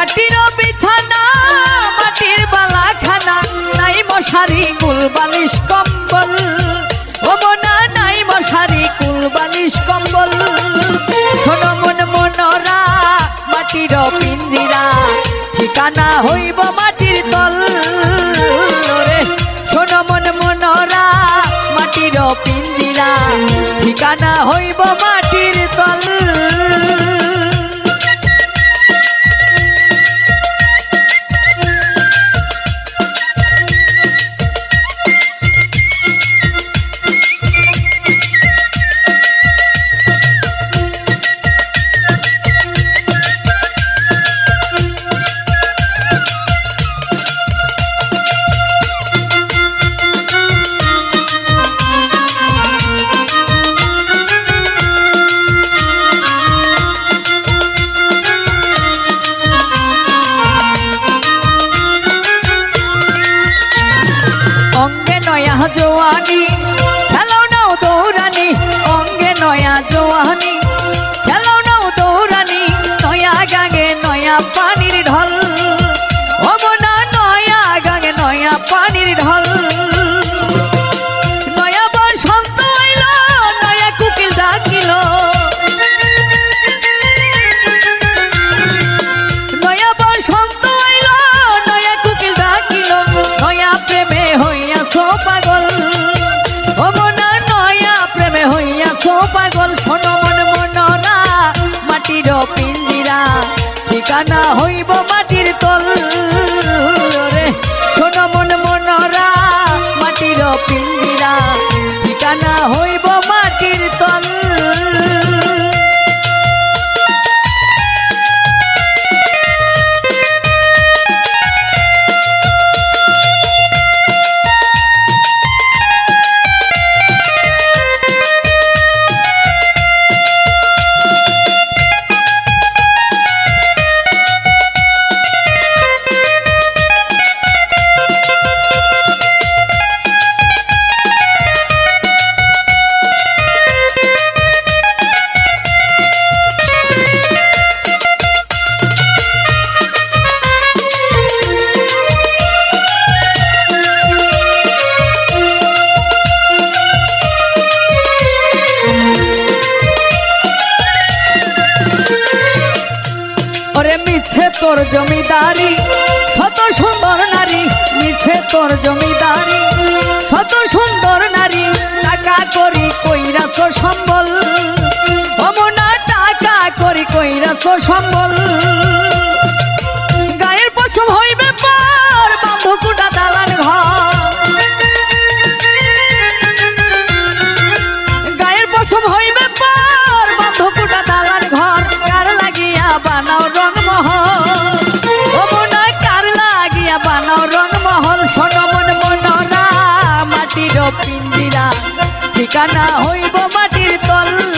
মাটির বিছানা, মাটির বালা খানা নাই মশারি, কুল বালিশ, কম্বল। মনা, নাই মশারি, কুল বালিশ, কম্বল। শোনো মন মনরা, মাটির পিঞ্জিরা, ঠিকানা হইব মাটির তল। রে শোনো মন মনরা, মাটির পিঞ্জিরা, ঠিকানা হইব মাটির জোয়ানি খেলো নাও দৌড়ানি অঙ্গে নয়া জোয়ানি। ঠিকানা হইব মাটির তল। মিছে তোর জমিদারি, শত সুন্দর নারী, মিছে তোর জমিদারি, শত সুন্দর নারী, টাকা করি কইরাছ সম্বল। অমনা টাকা করি কইরাছ সম্বল। গায়ের পশম হইবে পর বান্ধকুটা দালান ঘর। গায়ের পশম হইবে পর বান্ধকুটা দালান ঘর। কার লাগিয়া বানাও রংমহল ঠিকানা হইব মাটির তল।